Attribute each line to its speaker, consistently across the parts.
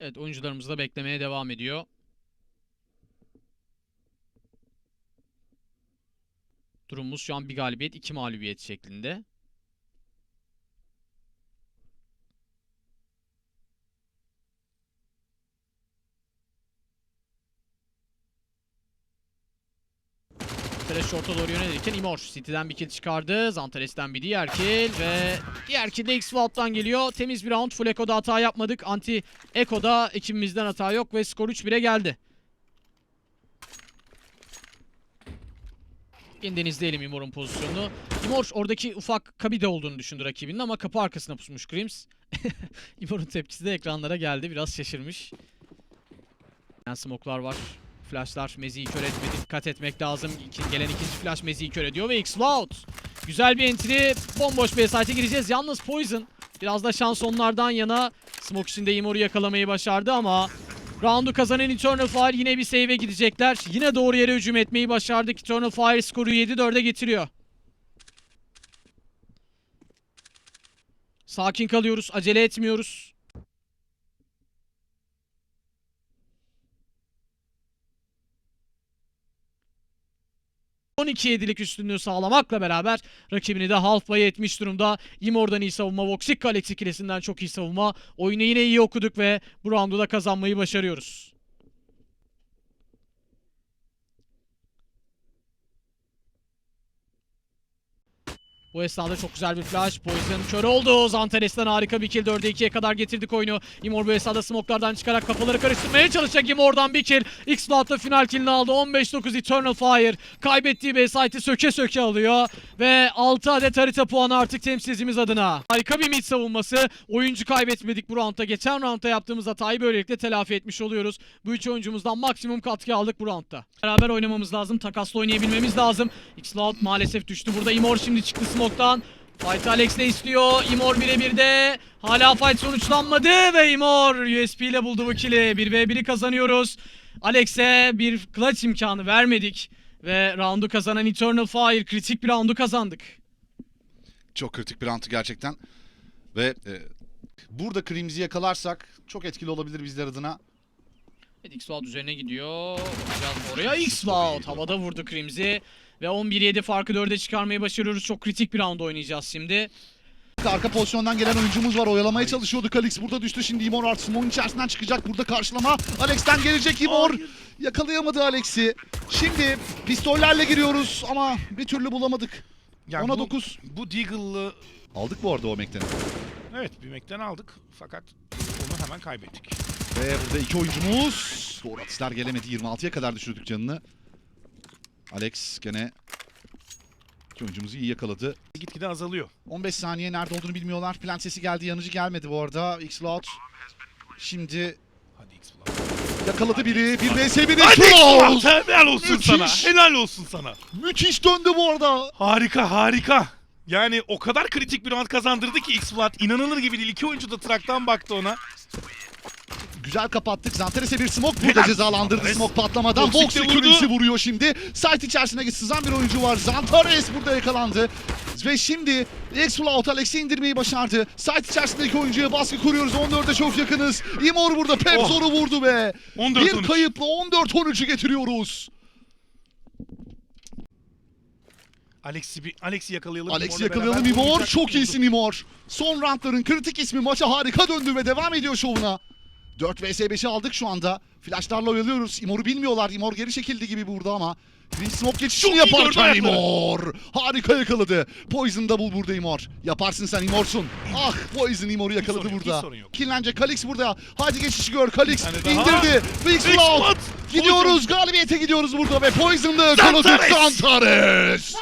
Speaker 1: Evet oyuncularımız da beklemeye devam ediyor. Durumumuz şu an bir galibiyet, iki mağlubiyet şeklinde. Zantares orta doğru yönelirken Imor City'den bir kill çıkardı. Zantares'ten bir diğer kill ve diğer kill de X-Vault'tan geliyor. Temiz bir round. Full Echo'da hata yapmadık. Anti Echo'da ekibimizden hata yok ve skor 3-1'e geldi. Yeniden izleyelim Imor'un pozisyonunu. Imor oradaki ufak kabide olduğunu düşündü rakibinin ama kapı arkasına pusmuş Grims. Imor'un tepkisi de ekranlara geldi. Biraz şaşırmış. Yani smoke'lar var. Flashlar Mezi'yi kör etmedi. Dikkat etmek lazım. İki- gelen ikinci flash Mezi'yi kör ediyor ve X-Loud. Güzel bir entry. Bomboş bir site'e gireceğiz. Yalnız Poison biraz da şans onlardan yana. Smoke içinde Imor'u yakalamayı başardı ama Round'u kazanan Eternal Fire yine bir save'e gidecekler. Yine doğru yere hücum etmeyi başardık. Eternal Fire skoru 7-4'e getiriyor. Sakin kalıyoruz. Acele etmiyoruz. ...12 yedilik üstünlüğü sağlamakla beraber rakibini de half pay etmiş durumda. Imor'dan iyi savunma, Voxic Alex ikilisinden çok iyi savunma. Oyunu yine iyi okuduk ve bu roundu da kazanmayı başarıyoruz. Bu esnada çok güzel bir flash. Poison kör oldu. Zantares'ten harika bir kill. 4'e 2'ye kadar getirdik oyunu. Imor bu esnada smoke'lardan çıkarak kafaları karıştırmaya çalışacak. Imor'dan bir kill. X-Loud'da final killini aldı. 15-9 Eternal Fire. Kaybettiği Bayside'i söke söke alıyor. Ve 6 adet harita puanı artık temsilcimiz adına. Harika bir mid savunması. Oyuncu kaybetmedik bu roundda. Geçen roundda yaptığımız hatayı böylelikle telafi etmiş oluyoruz. Bu üç oyuncumuzdan maksimum katkı aldık bu roundda. Beraber oynamamız lazım. Takasla oynayabilmemiz lazım. X-Loud maalesef düştü burada. Imor şimdi çıktı smoke'tan. Fight Alex de istiyor. Imor birebir de. Hala fight sonuçlanmadı ve Imor USP ile buldu bu kill'i. 1v1'i kazanıyoruz. Alex'e bir clutch imkanı vermedik. Ve roundu kazanan Eternal Fire kritik bir roundu kazandık.
Speaker 2: Çok kritik bir round gerçekten. Ve e, burada Crims'i yakalarsak çok etkili olabilir bizler adına.
Speaker 1: Evet X-Vault üzerine gidiyor. Bakacağız oraya. X-Vault havada vurdu Crims'i. Ve 11-7 farkı 4'e çıkarmayı başarıyoruz. Çok kritik bir round oynayacağız şimdi.
Speaker 2: Arka pozisyondan gelen oyuncumuz var. Oyalamaya çalışıyordu. Alex burada düştü. Şimdi Imor artık smoke'un içerisinden çıkacak. Burada karşılama. Alex'ten gelecek Imor. Yakalayamadı Alex'i. Şimdi pistollerle giriyoruz ama bir türlü bulamadık.
Speaker 3: Yani
Speaker 2: Ona
Speaker 3: bu-
Speaker 2: dokuz.
Speaker 3: Bu Deagle'lı
Speaker 2: Aldık bu arada o Mekten'i.
Speaker 3: evet bir Mac'ten aldık fakat onu hemen kaybettik.
Speaker 2: Ve burada iki oyuncumuz. Doğru atışlar gelemedi. 26'ya kadar düşürdük canını. Alex gene iki oyuncumuzu iyi yakaladı.
Speaker 3: Gitgide azalıyor.
Speaker 2: 15 saniye nerede olduğunu bilmiyorlar. Plan sesi geldi. Yanıcı gelmedi bu arada. X-Loud. Şimdi
Speaker 3: Hadi X-Blood.
Speaker 2: yakaladı biri. Bir vs 1
Speaker 3: Hadi
Speaker 2: X-Loud.
Speaker 3: Helal olsun
Speaker 2: Müthiş.
Speaker 3: sana. Helal olsun sana.
Speaker 2: Müthiş döndü bu arada.
Speaker 3: Harika harika. Yani o kadar kritik bir round kazandırdı ki X-Blood. İnanılır gibi değil. İki oyuncu da traktan baktı ona.
Speaker 2: Güzel kapattık. Zantares'e bir smoke burada cezalandırdı. Smoke patlamadan.
Speaker 3: Vurdu.
Speaker 2: Crims'i vuruyor şimdi. Site içerisine sızan bir oyuncu var. Zantares burada yakalandı. Ve şimdi X-Flout Alex'i indirmeyi başardı. Site içerisindeki oyuncuya baskı kuruyoruz. 14'e çok yakınız. Imor burada
Speaker 3: Oh.
Speaker 2: Pepson'u vurdu ve
Speaker 3: 14
Speaker 2: bir kayıpla 14-13'ü getiriyoruz.
Speaker 3: Alex'i bir Alex'i yakalayalım.
Speaker 2: Alex'i yakalayalım Imor. Çok iyisin Imor. Son roundların kritik ismi maça harika döndü ve devam ediyor şovuna. 4 vs 5'i aldık şu anda. Flashlarla oyalıyoruz. Imor'u bilmiyorlar. Imor geri çekildi gibi burada ama. Green Smoke geçişini yaparken. Imor. Harika yakaladı. Poison Double burada Imor. Yaparsın sen Imor'sun. Ah Poison Imor'u yakaladı
Speaker 3: sorun
Speaker 2: burada. Kinlence Kalix burada. Hadi geçişi gör. Kalix indirdi. Big Cloud. Gidiyoruz. Galibiyete gidiyoruz burada ve Poison'da yakaladık. Zantares.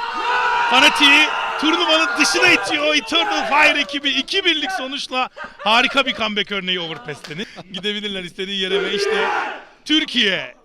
Speaker 3: Fanatiği turnuvanın dışına itiyor. Eternal Fire ekibi 2 birlik sonuçla harika bir comeback örneği Overpass'ten. Gidebilirler istediği yere ve işte Türkiye